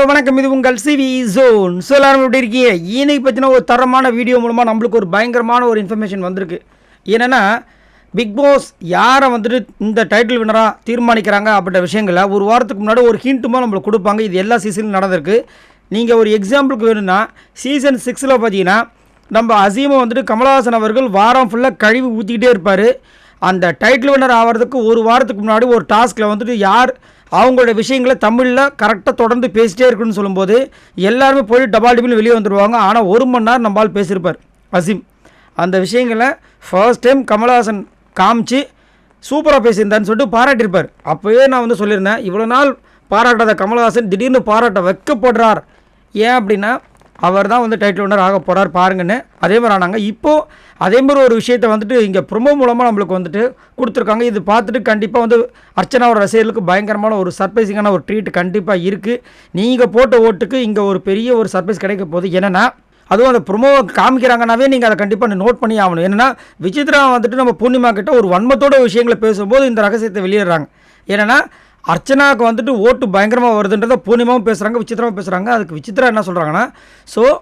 Hello வணக்கம். இது உங்கள் சிவி ஜோன். ஸோ எல்லாரும் எப்படி இருக்கீங்க? இன்னைக்கு பற்றின ஒரு தரமான வீடியோ மூலமாக நம்மளுக்கு ஒரு பயங்கரமான ஒரு இன்ஃபர்மேஷன் வந்திருக்கு. என்னென்னா பிக் பாஸ் யாரை வந்துட்டு இந்த டைட்டில் வினராக தீர்மானிக்கிறாங்க அப்படின்ற விஷயங்களை ஒரு வாரத்துக்கு முன்னாடி ஒரு ஹிண்ட்டுமாக நம்மளுக்கு கொடுப்பாங்க. இது எல்லா சீசனும் நடந்திருக்கு. நீங்கள் ஒரு எக்ஸாம்பிளுக்கு வேணும்னா சீசன் சிக்ஸில் பார்த்தீங்கன்னா நம்ம அசீமை வந்துட்டு கமலஹாசன் அவர்கள் வாரம் ஃபுல்லாக கழுவி ஊற்றிக்கிட்டே இருப்பார். அந்த டைட்டில் வினர் ஆகிறதுக்கு ஒரு வாரத்துக்கு முன்னாடி ஒரு டாஸ்கில் வந்துட்டு யார் அவங்களோட விஷயங்களை தமிழில் கரெக்டாக தொடர்ந்து பேசிட்டே இருக்குன்னு சொல்லும்போது எல்லாருமே போய் டபால் டிபில் வெளியே வந்துடுவாங்க ஆனால் ஒரு மணி நேரம் நம்மால் பேசியிருப்பார். அசீம் அந்த விஷயங்களை ஃபர்ஸ்ட் டைம் கமலஹாசன் காமிச்சு சூப்பராக பேசியிருந்தான்னு சொல்லிட்டு பாராட்டியிருப்பார். அப்போவே நான் வந்து சொல்லியிருந்தேன் இவ்வளோ நாள் பாராட்டாத கமல்ஹாசன் திடீர்னு பாராட்ட வைக்கப்படுறார் ஏன் அப்படின்னா அவர் தான் வந்து டைட்டில் ஓனர் ஆக போகிறார் பாருங்கன்னு. அதே மாதிரி ஆனாங்க. இப்போது அதே மாதிரி ஒரு விஷயத்தை வந்துட்டு இங்கே ப்ரொமோ மூலமாக நம்மளுக்கு வந்துட்டு கொடுத்துருக்காங்க. இது பார்த்துட்டு கண்டிப்பாக வந்து அர்ச்சனாவோட ரசிகர்களுக்கு பயங்கரமான ஒரு சர்ப்ரைசிங்கான ஒரு ட்ரீட் கண்டிப்பாக இருக்குது நீங்கள் போட்ட ஓட்டுக்கு இங்கே ஒரு பெரிய ஒரு சர்ப்ரைஸ் கிடைக்க போகுது. என்னென்னா அதுவும் அந்த ப்ரொமோவை காமிக்கிறாங்கனாவே நீங்கள் அதை கண்டிப்பாக நோட் பண்ணி ஆகணும். என்னென்னா விசித்ரா வந்துட்டு நம்ம பூர்ணிமா கிட்ட ஒரு வன்மத்தோட விஷயங்களை பேசும்போது இந்த ரகசியத்தை வெளியிடுறாங்க. ஏன்னா அர்ச்சனாவுக்கு வந்துட்டு ஓட்டு பயங்கரமாக வருதுன்றத பூர்ணிமாவும் பேசுகிறாங்க விசித்திரமாக பேசுகிறாங்க அதுக்கு விசித்திரா என்ன சொல்கிறாங்கன்னா ஸோ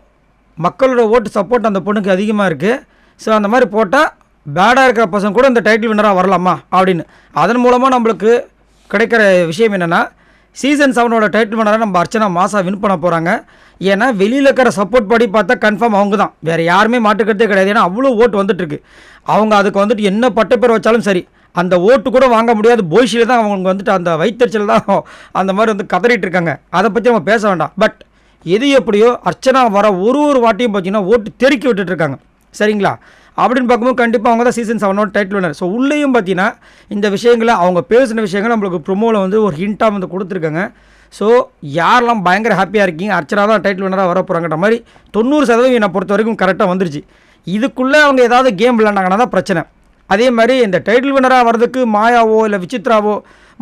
மக்களோட ஓட்டு சப்போர்ட் அந்த பொண்ணுக்கு அதிகமாக இருக்குது ஸோ அந்த மாதிரி போட்டால் பேடாக இருக்கிற பர்சன் கூட இந்த டைட்டில் வின்னராக வரலாமா? அப்படின்னு. அதன் மூலமாக நம்மளுக்கு கிடைக்கிற விஷயம் என்னென்னா சீசன் செவனோட டைட்டில் வின்னராக நம்ம அர்ச்சனா மாசா வின் பண்ண போகிறாங்க ஏன்னா வெளியில் இருக்கிற சப்போர்ட் படி பார்த்தா கன்ஃபார்ம் அவங்க தான் வேறு யாருமே மாட்டுக்கிறதே கிடையாது. ஏன்னா அவ்வளோ ஓட்டு வந்துட்டுருக்கு அவங்க அதுக்கு வந்துட்டு என்ன பட்ட பேர் வச்சாலும் சரி அந்த ஓட்டு கூட வாங்க முடியாது. போய்ஷியில் தான் அவங்க வந்துட்டு அந்த வைத்தறிச்சல் தான் அந்த மாதிரி வந்து கதறிட்டு இருக்காங்க. அதை பற்றி நம்ம பேச வேண்டாம். பட் எது எப்படியோ அர்ச்சனா வர ஒரு ஒரு வாட்டியும் பார்த்தீங்கன்னா ஓட்டு தெருக்கி விட்டுட்ருக்காங்க சரிங்களா? அப்படின்னு பார்க்கும்போது கண்டிப்பாக அவங்க தான் சீசன் செவனோட டைட்டில் வினர் ஸோ உள்ளேயும் பார்த்தீங்கன்னா இந்த விஷயங்களை அவங்க பேசின விஷயங்கள் நம்மளுக்கு ப்ரொமோவில் வந்து ஒரு ஹிண்ட்டாக வந்து கொடுத்துருக்காங்க. ஸோ யாரெல்லாம் பயங்கர ஹாப்பியாக இருக்கீங்க அர்ச்சனா தான் டைட்டில் வினராக வர போகிறாங்கன்ற மாதிரி தொண்ணூறு சதவீதம் என்னை பொறுத்த வரைக்கும் கரெக்டாக வந்துருச்சு. இதுக்குள்ளே அவங்க ஏதாவது கேம் விளாண்டாங்கன்னா தான் பிரச்சனை. அதே மாதிரி இந்த டைட்டில் வினராக வர்றதுக்கு மாயாவோ இல்லை விசித்ராவோ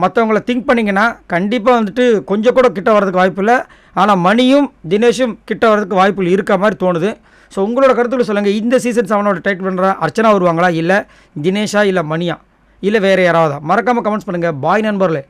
மற்றவங்கள திங்க் பண்ணிங்கன்னா கண்டிப்பாக வந்துட்டு கொஞ்சம் கூட கிட்ட வர்றதுக்கு வாய்ப்பு இல்லை. ஆனால் மணியும் தினேஷும் கிட்ட வர்றதுக்கு வாய்ப்புகள் இருக்க மாதிரி தோணுது. ஸோ உங்களோட கருத்துக்களை சொல்லுங்கள் இந்த சீசன் செவனோட டைட்டில் வினரா அர்ச்சனா வருவாங்களா இல்லை தினேஷா இல்லை மணியா? இல்லை வேறு யாராவதா? மறக்காமல் கமெண்ட்ஸ் பண்ணுங்கள் பாய் நண்பர்களே.